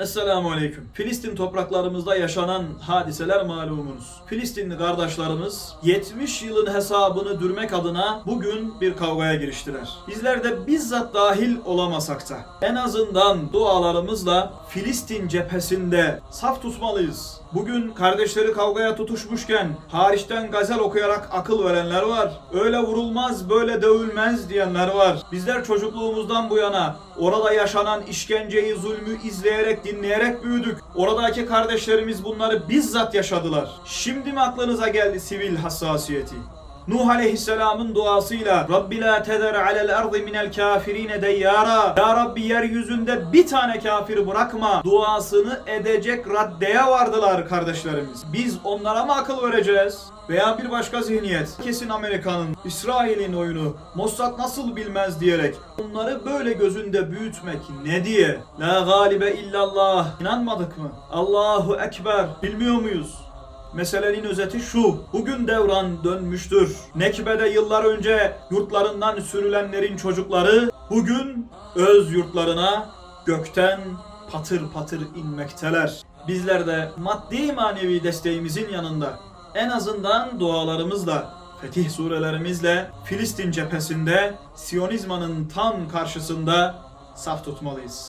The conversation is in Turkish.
Esselamu Aleyküm. Filistin topraklarımızda yaşanan hadiseler malumunuz. Filistinli kardeşlerimiz 70 yılın hesabını dürmek adına bugün bir kavgaya giriştiler. Bizler de bizzat dahil olamasak da en azından dualarımızla Filistin cephesinde saf tutmalıyız. Bugün kardeşleri kavgaya tutuşmuşken hariçten gazel okuyarak akıl verenler var. Öyle vurulmaz böyle dövülmez diyenler var. Bizler çocukluğumuzdan bu yana orada yaşanan işkenceyi, zulmü izleyerek, dinleyerek büyüdük. Oradaki kardeşlerimiz bunları bizzat yaşadılar. Şimdi mi aklınıza geldi sivil hassasiyeti? Nuh aleyhisselamın duasıyla Rabbi la teder alel ardı minel kafirine deyyara Ya Rabbi yeryüzünde bir tane kafir bırakma duasını edecek raddeye vardılar kardeşlerimiz. Biz onlara mı akıl vereceğiz? Veya bir başka zihniyet. Kesin Amerika'nın, İsrail'in oyunu, Mossad nasıl bilmez diyerek onları böyle gözünde büyütmek ne diye? La galibe illallah. İnanmadık mı? Allahu Ekber. Bilmiyor muyuz? Meselenin özeti şu. Bugün devran dönmüştür. Nekbe'de yıllar önce yurtlarından sürülenlerin çocukları bugün öz yurtlarına gökten patır patır inmekteler. Bizler de maddi manevi desteğimizin yanında en azından dualarımızla fetih surelerimizle Filistin cephesinde Siyonizmanın tam karşısında saf tutmalıyız.